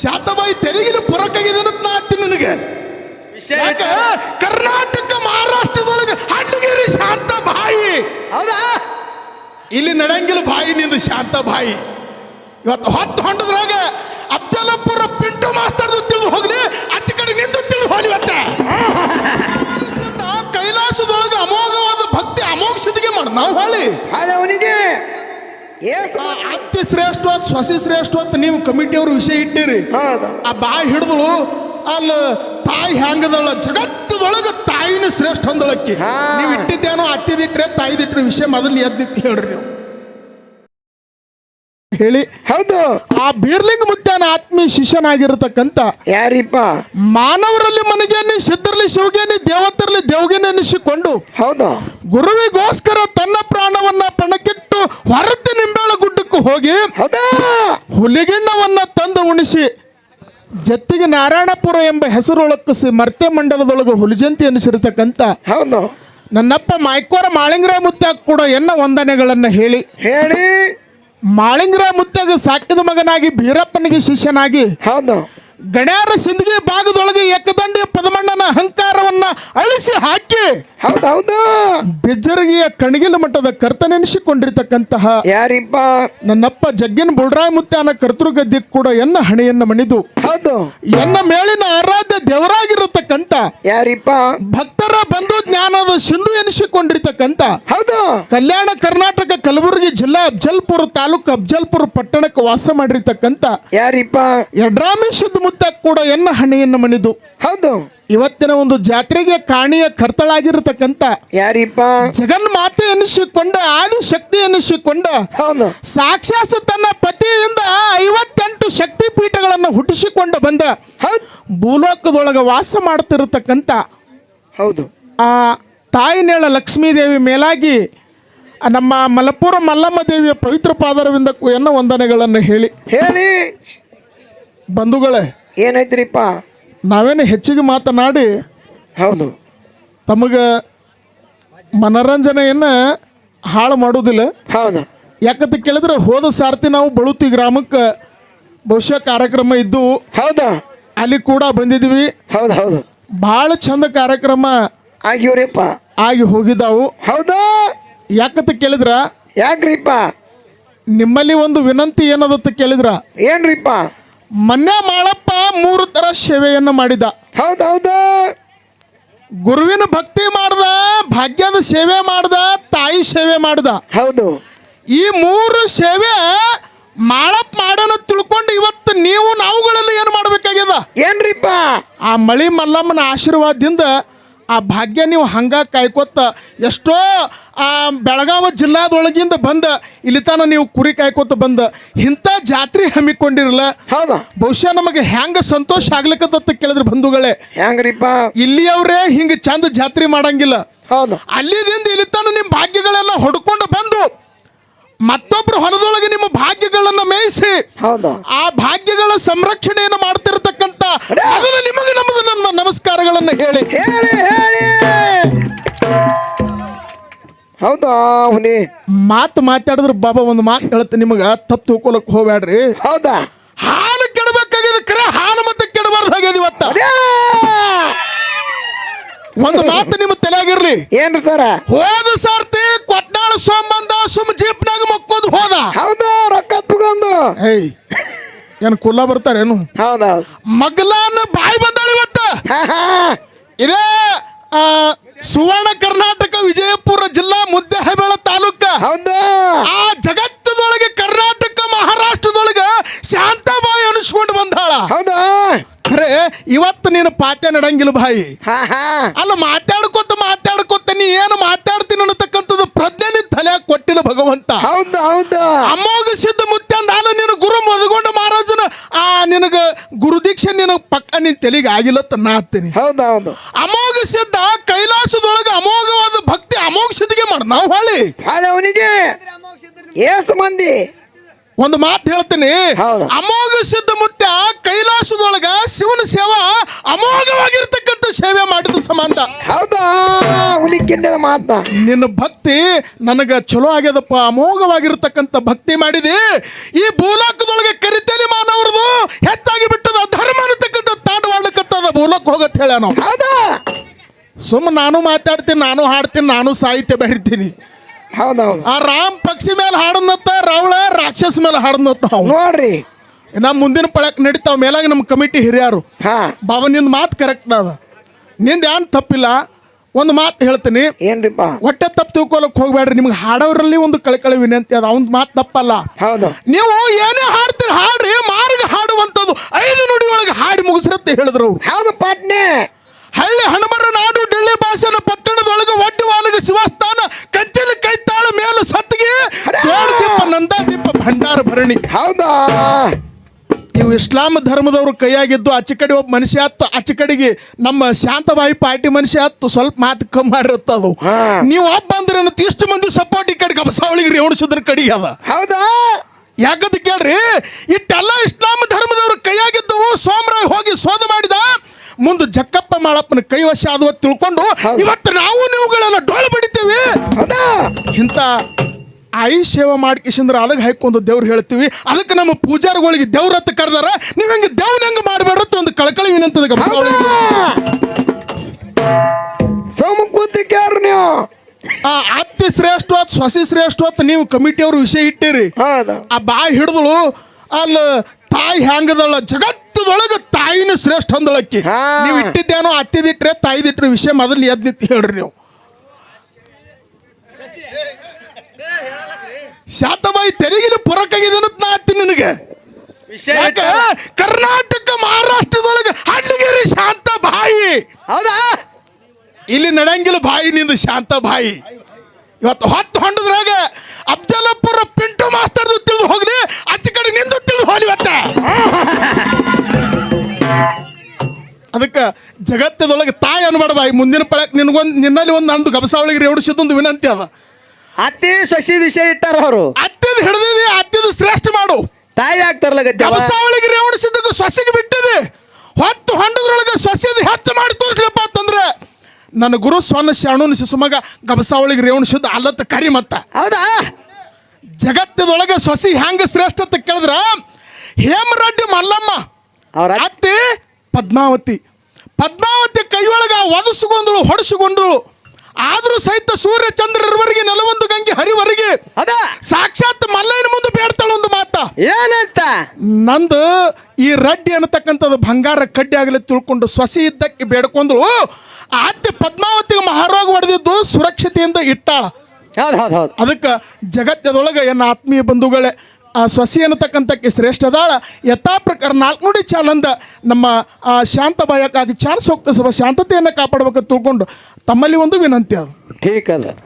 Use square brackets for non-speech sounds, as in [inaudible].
ಶಾಂತಬಾಯಿ ತೆರಿಗೆ ಪುರಕ್ಕಾಗಿದೆ ಅಂತ ನಾ ನಿನಗೆ. ಯಾಕ? ಕರ್ನಾಟಕ ಮಹಾರಾಷ್ಟ್ರದೊಳಗೆ ಹಣ್ಣಗಿರಿ ಶಾಂತ ಬಾಯಿ. ಹೌದಾ? ಇಲ್ಲಿ ನಡೆಯಂಗಿಲ್ಲ ಬಾಯಿ ನಿಂದು ಶಾಂತ ಬಾಯಿ. ಇವತ್ತು ಹೊತ್ತು ಹೊಂಡದ್ರಾಗ ಅಫ್ಜಲಪುರ ಪಿಂಟು ಮಾಸ್ತರ್ ತಿಳಿದು ಹೋಗ್ಲಿ ಅಚ್ಚ ಕಡೆ ನಿಂದು ತಿಳಿದು ಹೋಗ್ಲಿ ಇವತ್ತ. [laughs] ಕೈಲಾಸದೊಳಗೆ ಅಮೋಘವಾದ ಭಕ್ತಿ ಅಮೋಘ ಸಿದ್ಧಿಗೆ ಮಾಡಿ. ನಾವು ಅದೇ ಅವನಿಗೆ ಏಸು ಅತ್ತಿ ಶ್ರೇಷ್ಠ ಅಂತ ಸೊಸಿ ಶ್ರೇಷ್ಠ ಅಂತ ನೀವು ಕಮಿಟಿಯವ್ರ ವಿಷಯ ಇಟ್ಟಿರಿ. ಹೌದು. ಆ ಬಾಯಿ ಹಿಡಿದಳು ಅಲ್ಲಿ ತಾಯಿ ಹೆಂಗದಳ ಜಗತ್ತದೊಳಗೆ ತಾಯಿನ ಶ್ರೇಷ್ಠ ಅಂದಳಕ್ಕಿ. ನೀವು ಇಟ್ಟಿದ್ದೇನೋ ಅತ್ತಿದಿಟ್ರೆ ತಾಯಿದಿಟ್ರೆ ವಿಷಯ ಮೊದಲು ಎದ್ದಿತ್ತು ಹೇಳ್ರಿ ನೀವು. ಹೇಳಿ ಹೌದು ಆ ಬೀರ್ಲಿಂಗ ಮುತ್ಯಾನ ಆತ್ಮೀಯ ಶಿಷ್ಯನಾಗಿರತಕ್ಕಂತ ಯಾರಿಪ್ಪ? ಮಾನವರಲ್ಲಿ ಮನಗೇನಿ ಸಿದ್ಧರಲ್ಲಿ ಶಿವಗೇನಿ ದೇವತರಲ್ಲಿ ದೇವಗೇನಿ ಅನಿಸಿಕೊಂಡು ಹೌದು. ಗುರುವಿಗೋಸ್ಕರ ತನ್ನ ಪ್ರಾಣವನ್ನ ಪಣಕ್ಕಿಟ್ಟು ಹೊರತು ನಿಂಬೆಳ ಗುಡ್ಡಕ್ಕೆ ಹೋಗಿ ಹೌದಾ. ಹುಲಿಗಿಣ್ಣವನ್ನ ತಂದು ಉಣಿಸಿ ಜತ್ತಿಗೆ ನಾರಾಯಣಪುರ ಎಂಬ ಹೆಸರೊಳಕಿಸಿ ಮರ್ತೆ ಮಂಡಲದೊಳಗೆ ಹುಲಿಜಂತಿ ಅನಿಸಿರ್ತಕ್ಕಂಥ ಹೌದು. ನನ್ನಪ್ಪ ಮಾಯ್ಕೋರ ಮಾಳಿಂಗ್ರ ಮುತ್ಯಾಗ ಕೂಡ ಎನ್ನ ವಂದನೆಗಳನ್ನು ಹೇಳಿ ಹೇಳಿ. ಮಾಳಿಂಗ್ರ ಮುತ್ತಗ ಸಾಕಿದ ಮಗನಾಗಿ ಬೀರಪ್ಪನಿಗೆ ಶಿಷ್ಯನಾಗಿ ಹೌದು. ಗಣ್ಯಾರ ಸಿಂದಗಿ ಭಾಗದೊಳಗೆ ಏಕದಂಡಿ ಪದಮಣ್ಣನ ಅಹಂಕಾರವನ್ನ ಅಳಿಸಿ ಹಾಕಿ ಹೌದೌದು ಹೌದು. ಬಿಜ್ಜರಗಿಯ ಕಣಗಿಲ ಮಟ್ಟದ ಕರ್ತನೆನಿಸಿಕೊಂಡಿರ್ತಕ್ಕಂತಹ ಯಾರಿಪ್ಪ? ನನ್ನಪ್ಪ ಜಗ್ಗಿನ ಬುಳ್ರಾಯ ಮುತ್ಯಾನ ಕರ್ತೃಗದ್ದಿ ಕೂಡ ಎನ್ನ ಹಣೆಯನ್ನ ಮಣಿದು ಹೌದು. ಎನ್ನ ಮೇಲಿನ ಆರಾಧ್ಯ ದೇವರಾಗಿರತಕ್ಕಂತ ಯಾರಿಪ್ಪ? ಭಕ್ತರ ಬಂಧು ಜ್ಞಾನದ ಸಿಂಧು ಎನಿಸಿಕೊಂಡಿರ್ತಕ್ಕಂತ ಹೌದು. ಕಲ್ಯಾಣ ಕರ್ನಾಟಕ ಕಲಬುರಗಿ ಜಿಲ್ಲಾ ಅಫ್ಜಲ್ಪುರ ತಾಲೂಕು ಅಫ್ಜಲ್ಪುರ ಪಟ್ಟಣಕ್ಕೆ ವಾಸ ಮಾಡಿರ್ತಕ್ಕಂತ ಯಾರಿಪ್ಪ? ಯಡ್ರಾಮೇಶದ ಮುತ್ತ ಕೂಡ ಎನ್ನ ಹಣೆಯನ್ನು ಮಣಿದು? ಹೌದು. ಇವತ್ತಿನ ಒಂದು ಜಾತ್ರೆಗೆ ಕಾಣಿಯ ಕರ್ತಳಾಗಿರತಕ್ಕಂತ ಯಾರಿಪ್ಪ? ಜಗನ್ಮಾತೆ ಎನಿಸಿಕೊಂಡ ಆದಿಶಕ್ತಿ ಎನಿಸಿಕೊಂಡ ಹೌದು. ಸಾಕ್ಷಾತ್ ತನ್ನ ಪತಿಯಿಂದ ಐವತ್ತೆಂಟು ಶಕ್ತಿ ಪೀಠಗಳನ್ನು ಹುಟ್ಟಿಸಿಕೊಂಡು ಬಂದ ಭೂಲೋಕದೊಳಗೆ ವಾಸ ಮಾಡ್ತಿರತಕ್ಕಂಥ ಹೌದು. ಆ ತಾಯಿನೇಳ ಲಕ್ಷ್ಮೀದೇವಿ ಮೇಲಾಗಿ ನಮ್ಮ ಮಲಪುರ ಮಲ್ಲಮ್ಮ ದೇವಿಯ ಪವಿತ್ರ ಪಾದರವಿಂದ ಎನ್ನ ವಂದನೆಗಳನ್ನು ಹೇಳಿ. ಹೇಳಿ. ಬಂಧುಗಳೇ ಏನೈತ್ರಿಪ್ಪ? ನಾವೇನು ಹೆಚ್ಚಿಗೆ ಮಾತನಾಡಿ ಹೌದು. ತಮಗೆ ಮನರಂಜನೆಯನ್ನು ಹಾಳು ಮಾಡೋದಿಲ್ಲ ಹೌದು. ಯಾಕಂತ ಕೇಳಿದ್ರೆ ಹೋದ ಸಾರ್ತಿ ನಾವು ಬಳುತಿ ಗ್ರಾಮಕ್ಕೆ ಬಹುಶಃ ಕಾರ್ಯಕ್ರಮ ಇದ್ದು ಹೌದಾ. ಅಲ್ಲಿ ಕೂಡ ಬಂದಿದ್ವಿ. ಹೌದು ಹೌದು. ಭಾಳ ಚಂದ ಕಾರ್ಯಕ್ರಮ ಆಗಿವ್ರಿಪ್ಪ. ಆಗಿ ಹೋಗಿದ್ದಾವು. ಹೌದಾ. ಯಾಕಂತ ಕೇಳಿದ್ರ ಯಾಕ್ರಿಪ್ಪ? ನಿಮ್ಮಲ್ಲಿ ಒಂದು ವಿನಂತಿ ಏನದಂತ ಕೇಳಿದ್ರ? ಏನ್ರಿಪ್ಪ? ಮನ್ಯ ಮಾಳಪ್ಪ ಮೂರು ತರ ಸೇವೆಯನ್ನು ಮಾಡಿದ. ಹೌದು ಹೌದು ಗುರುವಿನ ಭಕ್ತಿ ಮಾಡ್ದ ಭಾಗ್ಯದ ಸೇವೆ ಮಾಡ್ದ ತಾಯಿ ಸೇವೆ ಮಾಡ್ದ. ಹೌದು. ಈ ಮೂರು ಸೇವೆ ಮಾಳಪ್ಪ ಮಾಡೋಣ ತಿಳ್ಕೊಂಡು ಇವತ್ತು ನೀವು ನಾವುಗಳಲ್ಲಿ ಏನು ಮಾಡ್ಬೇಕಾಗ್ಯದ? ಏನ್ರಿಪ್ಪ? ಆ ಮಳಿ ಮಲ್ಲಮ್ಮನ ಆಶೀರ್ವಾದದಿಂದ ಆ ಭಾಗ್ಯ ನೀವು ಹಂಗ ಕಾಯ್ಕೊತ್ತ ಎಷ್ಟೋ ಆ ಬೆಳಗಾವಿ ಜಿಲ್ಲಾದೊಳಗಿಂದ ಬಂದ ಇಲ್ಲಿ ತನ ನೀವು ಕುರಿ ಕಾಯ್ಕೊತ ಬಂದ ಇಂಥ ಜಾತ್ರೆ ಹಮ್ಮಿಕೊಂಡಿರಲ್ಲ ಹೌದಾ. ಬಹುಶಃ ನಮಗೆ ಹೆಂಗ ಸಂತೋಷ ಆಗ್ಲಿಕ್ಕತ್ತ ಕೇಳಿದ್ರೆ ಬಂಧುಗಳೇ. ಹೆಂಗ್ರಿಪ್ಪ ಇಲ್ಲಿಯವ್ರೇ ಹಿಂಗೆ ಚಂದ ಜಾತ್ರೆ ಮಾಡಂಗಿಲ್ಲ. ಹೌದು. ಅಲ್ಲಿದಿಂದ ಇಲ್ಲಿ ತನ ನಿಮ್ಮ ಭಾಗ್ಯಗಳೆಲ್ಲ ಹೊಡ್ಕೊಂಡು ಬಂದು ಮತ್ತೊಬ್ರು ಹೊಲದೊಳಗೆ ನಿಮ್ಮ ಭಾಗ್ಯಗಳನ್ನು ಮೇಯಿಸಿ ಹೌದು. ಆ ಭಾಗ್ಯಗಳ ಸಂರಕ್ಷಣೆಯನ್ನು ಮಾಡ್ತಿರತಕ್ಕಂತ ಅದನ್ನ ನಿಮಗೆ ನಮ್ಮದು ನಮ್ಮ ನಮಸ್ಕಾರಗಳನ್ನು ಹೇಳಿ ಹೇಳಿ ಹೇಳಿ. ಹೌದಾ ಹುನಿ? ಮಾತು ಮಾತಾಡಿದ್ರೆ ಬಾಬಾ ಒಂದು ಮಾತು ಹೇಳುತ್ತೆ ನಿಮಗೆ. ತಪ್ಪು ತಿಳ್ಕೊಳಕ್ ಹೋಗ್ಬೇಡ್ರಿ. ಹೌದಾ? ಹಾಲು ಕೆಡಬೇಕಾಗ್ಯದ ಕರೆ ಹಾಲು ಮತ್ತೆ ಕೆಡಬಾರ್ದು ಹಾಗೆ ಇವತ್ತ. ಒಂದು ಮಾತು ನಿಮ್ಮ ತಲೆಯಾಗಿರ್ಲಿ. ಏನ್ರಿ ಸರ? ಹೋದ ಸರ್ತಿ ಕೊಟ್ನಾಳ ಸೋಮಂದ ಸುಮ್ ಜೀಪ್ನಾಗ ಮಕ್ಕೋದು ಹೋದ. ಹೌದಾ ರೊಕ್ಕ ತಗೊಂಡು. ಏನ್ ಏನು ಕುಲ್ಲ ಬರ್ತಾರೇನು? ಹೌದಾ? ಮಗ್ಲಾನ ಬಾಯಿ ಬಂದಾಳ ಇವತ್ತ. ಹಾ ಹಾ ಇದೇ ಆ, ಸುವರ್ಣ ಕರ್ನಾಟಕ ವಿಜಯಪುರ ಜಿಲ್ಲಾ ಮುದ್ದೆಹಬೇಳ ತಾಲೂಕ. ಹೌದು. ಆ ಜಗತ್ತದೊಳಗೆ ಕರ್ನಾಟಕ ಮಹಾರಾಷ್ಟ್ರದೊಳಗೆ ಶಾಂತಾಬಾಯಿ ಅನಿಸ್ಕೊಂಡು ಬಂದಾಳ. ಹೌದಾ. ಖರೆ ಇವತ್ತು ನೀನು ಪಾತ್ಯ ನಡಂಗಿಲ್ಲ ಬಾಯಿ. ಹಾ ಹಾ. ಅಲ್ಲ ಮಾತಾಡ್ಕೊತ ಮಾತಾಡ್ಕೊತ ನೀ ಏನು ಮಾತಾಡ್ತೀನಿ ಅನ್ನತಕ್ಕಂಥದ್ದು ಪ್ರಜ್ಞೆ ನಿನ್ ತಲೆಯಾಗ ಕೊಟ್ಟಿಲ್ಲ ಭಗವಂತ. ಹೌದು ಹೌದು. ಅಮೋಘ ಸಿದ್ಧ ಮುತ್ಯ ನಾನು ನಿನ್ನ ಗುರು ಮಹಾರಾಜನ ಆ ನಿನಗ ಗುರುದೀಕ್ಷೆ ನಿನಗೆ ಪಕ್ಕ ನಿನ್ ತಲೆಗೆ ಆಗಿಲ್ಲ ಅಂತ ನಾ ಹತ್ತೀನಿ ಹೌದು ಹೌದು. ಅಮೋಘ ಸಿದ್ಧ ಕೈಲಾಸದೊಳಗೆ ಅಮೋಘವಾದ ಭಕ್ತಿ ಅಮೋಘ ಸಿದ್ಧಿಗೆ ಮಾಡ. ನಾವು ಹೊಳ್ಳಿ. ಹಾಳೆ ಅವನಿಗೆ. ಏಸು ಮಂದಿ. ಒಂದು ಮಾತು ಹೇಳ್ತೀನಿ. ಹೌದು. ಅಮೋಘ ಸಿದ್ಧ ಮುತ್ಯ ಕೈಲಾಸದೊಳಗ ಶಿವನ ಸೇವಾ ಅಮೋಘವಾಗಿರ್ತಕ್ಕಂಥ ಸೇವೆ ಮಾಡಿದ ಸಂಬಂಧ ಕಿಂಡದ ಮಾತ. ನಿನ್ನ ಭಕ್ತಿ ನನಗ ಚಲೋ ಆಗ್ಯದಪ್ಪ ಅಮೋಘವಾಗಿರ್ತಕ್ಕಂಥ ಭಕ್ತಿ ಮಾಡಿದಿ. ಈ ಭೂಲೋಕದೊಳಗೆ ಕರಿತೇಲಿ ಮಾನವರದು ಹೆಚ್ಚಾಗಿ ಬಿಟ್ಟದ ಧರ್ಮ ಅನ್ನತಕ್ಕಂತ ತಾಂಡವಾಡಕ್ಕಂತದ ಹೇಳ ನಾವು. ಹೌದಾ? ಸುಮ್ಮ ನಾನು ಮಾತಾಡ್ತೀನಿ ನಾನು ಹಾಡ್ತೀನಿ ನಾನು ಸಾಹಿತ್ಯ ಬರಿತೀನಿ. ಹೌದೌದು. ಆ ರಾಮ್ ಪಕ್ಷಿ ಮೇಲೆ ಹಾಡನತ್ತ ರಾವಳ ರಾಕ್ಷಸ ಮೇಲೆ ಹಾಡನತ್ತ ನಾವು ನೋಡ್ರಿ. ನಮ್ಮ ಮುಂದಿನ ಪಳಕ್ ನಡೀತಾವ ಮೇಲಾಗ ನಮ್ಮ ಕಮಿಟಿ ಹಿರಿಯರು. ಹಾ. ಬಾಬಾ ನಿಂದ ಮಾತು ಕರೆಕ್ಟ್ ಅದ. ನಿಂದ ಏನು ತಪ್ಪಿಲ್ಲ. ಒಂದು ಮಾತು ಹೇಳ್ತೀನಿ. ಏನ್ರಿಪ್ಪ? ಹೊಟ್ಟೆ ತಪ್ಪು ತಿಳ್ಕೊಳಕ್ ಹೋಗ್ಬೇಡ್ರಿ. ನಿಮ್ಗೆ ಹಾಡೋರಲ್ಲಿ ಒಂದು ಕಳಕಳಿ ವಿನಂತಿ ಅದ. ಅವ್ನ ಮಾತು ತಪ್ಪಲ್ಲ. ಹೌದು. ನೀವು ಏನೇ ಹಾಡ್ತೀರಿ ಹಾಡ್ರಿ. ಮಾರ್ಗ ಹಾಡುವಂಥದ್ದು ಐದು ನುಡಿ ಒಳಗೆ ಹಾಡಿ ಮುಗಿಸ್ರತ್ತೆ ಹೇಳಿದ್ರು ಹೌದು ಪಾಟ್ನೆ. ಹಳ್ಳಿ ಹಣಮರ ನಾಡು ಇಸ್ಲಾಂ ಧರ್ಮದವ್ರ ಕೈಯಾಗಿದ್ದು ಆಚೆ ಕಡೆ ಒಬ್ಬ ಮನುಷ್ಯ ಆತ್ತು. ಆಚೆ ಕಡೆಗೆ ನಮ್ಮ ಶಾಂತಬಾಯಿ ಪಾರ್ಟಿ ಮನುಷ್ಯ ಆತ್ತು. ಸ್ವಲ್ಪ ಮಾತು ಕಮ್ಮಿ ಮಾಡಿರುತ್ತದು ನೀವು ಒಬ್ಬ ಅಂದ್ರೆ ಇಷ್ಟು ಮಂದಿ ಸಪೋರ್ಟ್ ಈ ಕಡೆ ಕಬಸಾವಳಿಗೆ ರೇವಣಿಸಿದ್ರ ಕಡೆಗೆ ಅದ. ಹೌದಾ? ಯಾಕಂತ ಕೇಳ್ರಿ ಇಟ್ಟೆಲ್ಲ ಇಸ್ಲಾಂ ಧರ್ಮದವ್ರ ಕೈಯಾಗಿದ್ದವು ಸೋಮರಾಯ್ ಹೋಗಿ ಸೋದ ಮಾಡಿದ. ಮುಂದೆ ಜಕ್ಕಪ್ಪ ಮಾಳಪ್ಪನ ಕೈವಶ ಆದವ ತಿಳ್ಕೊಂಡು ಇವತ್ತು ನಾವು ನೀವುಗಳನ್ನ ಡೊಳ್ಳು ಬಡಿತೇವೆ ಇಂತ ಇಂಥ ಆಯಿ ಸೇವೆ ಮಾಡ್ಕಿಸಂದ್ರೆ ಅಲಗ ಹಾಕೊಂಡು ದೇವ್ರು ಹೇಳ್ತೀವಿ. ಅದಕ್ಕೆ ನಮ್ಮ ಪೂಜಾರಿಗಳಿಗೆ ದೇವ್ರ ಹತ್ತ ಕರೆದಾರ ನೀವು ಹೆಂಗೆ ದೇವ್ನ ಹೆಂಗೆ ಮಾಡಬೇಡತ್ತ ಒಂದು ಕಳಕಳಿ ವಿನಂತದ ನೀವು. ಆ ಅತ್ತಿ ಶ್ರೇಷ್ಠ ಸೊಸಿ ಶ್ರೇಷ್ಠ ನೀವು ಕಮಿಟಿಯವ್ರ ವಿಷಯ ಇಟ್ಟಿರಿ. ಆ ಬಾಯಿ ಹಿಡಿದಳು ಅಲ್ಲ ತಾಯಿ ಹೆಂಗದಳ ಜಗತ್ತದೊಳಗೆ ತಾಯಿನ ಶ್ರೇಷ್ಠ ಅಂದಳಕ್ಕಿ. ನೀವು ಇಟ್ಟಿದ್ದೇನೋ ಅತ್ತಿದಿಟ್ರೆ ತಾಯಿದಿಟ್ರೆ ವಿಷಯ ಮೊದಲು ಎದ್ದಿತ್ತು ಹೇಳ್ರಿ ನೀವು. ಶಾತಬಾಯಿ ತೆರಿಗೆ ಪುರಕ್ಕಾಗಿದೆ ಅನ್ನೋದು ನಾ ಹತ್ತೀನಿ ನಿನಗೆ. ಕರ್ನಾಟಕ ಮಹಾರಾಷ್ಟ್ರದೊಳಗೆ ಹಳ್ಳಿಗೇರಿ ಶಾಂತ ಬಾಯಿ. ಹೌದಾ? ಇಲ್ಲಿ ನಡಂಗಿಲ್ಲ ಬಾಯಿ ನಿಂದು ಶಾಂತ ಬಾಯಿ. ಇವತ್ತು ಹೊತ್ತು ಹೊಂಡದ್ರಾಗ ಅಫ್ಜಲಪುರ ಪಿಂಟು ಮಾಸ್ತರ್ದು ತಿಳಿದು ಹೋಗ್ಲಿ ಅಚ್ಚ ಕಡೆ ನಿಂದು ತಿಳಿದು ಹೋಗ್ಲಿ ಇವತ್ತ. ಅದಕ್ಕೆ ಜಗತ್ತದೊಳಗೆ ತಾಯಿ ಅನ್ಬೇಡ ಬಾಯಿ ಮುಂದಿನ ಪಳಕ್ ನಿನಗೊಂದು ನಿನ್ನಲ್ಲಿ ಒಂದು ನಂದು ಗಬಸಾವಳಿಗೆ ಒಂದು ವಿನಂತಿ ಅದ. ಅತಿ ಶಶಿ ದಿಶ ಇಟ್ಟಾರ ಅವರು. ಅತ್ಯದ ಹಿಡಿದಿದೆ ಅತ್ಯದ ಶ್ರೇಷ್ಠ ಮಾಡು. ತಾಯಿ ಆಗ್ತಾರಲ್ಲ ಗದ್ದೆ ಗಬಸಾವಳಿಗೆ ರೇವಣಿಸಿದ್ದಕ್ಕೆ ಸೊಸೆಗೆ ಬಿಟ್ಟಿದೆ. ಹೊತ್ತು ಹೊಂಡದ್ರೊಳಗೆ ಸೊಸೆದು ಹೆಚ್ಚು ಮಾಡಿ ತೋರಿಸ್ಲಪ್ಪ ಅಂತಂದ್ರೆ ನನ್ನ ಗುರು ಸ್ವರ್ಣ ಶಾಣೂನ ಶಿಶುಮಗ ಗಬಸಾವಳಿಗೆ ರೇವಣಿಸಿದ್ದು ಅಲ್ಲತ್ತ ಕರಿ ಮತ್ತ. ಹೌದಾ? ಜಗತ್ತದೊಳಗೆ ಸೊಸಿ ಶ್ರೇಷ್ಠ ಅಂತ ಕೇಳಿದ್ರ ಹೇಮರಡ್ಡಿ ಮಲ್ಲಮ್ಮ. ಅವ್ರ ಅತ್ತಿ ಪದ್ಮಾವತಿ. ಪದ್ಮಾವತಿ ಕೈಯೊಳಗ ಒದಸುಗೊಂದಳು ಹೊಡಸುಗೊಂಡಳು ಆದರೂ ಸಹಿತ ಸೂರ್ಯ ಚಂದ್ರರವರೆಗೆ ನೆಲವೊಂದು ಗಂಗೆ ಹರಿವರೆಗೆ ಅದ ಸಾಕ್ಷಾತ್ ಮಲ್ಲಯ್ಯನ ಮುಂದೆ ಬೇಡ್ತಾಳ ಒಂದು ಮಾತ. ಏನಂತ? ನಂದು ಈ ರಡ್ಡಿ ಅನ್ನತಕ್ಕಂಥದ್ದು ಬಂಗಾರ ಕಡ್ಡಿ ಆಗಲಿ ತಿಳ್ಕೊಂಡು ಸೊಸಿ ಇದ್ದಕ್ಕೆ ಬೇಡ್ಕೊಂಡ್ಳು ಆದ್ಯ ಪದ್ಮಾವತಿ ಪದ್ಮಾವತಿಗೆ ಮಹಾರೋಗ ಹೊಡೆದಿದ್ದು ಸುರಕ್ಷತೆಯಿಂದ ಇಟ್ಟಾಳ. ಹೌದು ಹೌದು ಹೌದು. ಅದಕ್ಕೆ ಜಗತ್ತದೊಳಗೆ ಏನು ಆತ್ಮೀಯ ಬಂಧುಗಳೇ ಆ ಸೊಸಿ ಅನ್ನತಕ್ಕಂಥಕ್ಕೆ ಶ್ರೇಷ್ಠದಾಳ ಯಥಾ ಪ್ರಕಾರ ನಾಲ್ಕು ನುಡಿ ಚಾಲಂದ ನಮ್ಮ, ಆ ಶಾಂತ ಬಾಯಕ್ಕಾಗಿ ಚಾನ್ಸ್ ಹೋಗ್ತಾ ಸ್ವಲ್ಪ ಶಾಂತತೆಯನ್ನು ಕಾಪಾಡಬೇಕಂತ ತಿಳ್ಕೊಂಡು ತಮ್ಮಲ್ಲಿ ಒಂದು ವಿನಂತಿ ಅದು. ಅದ.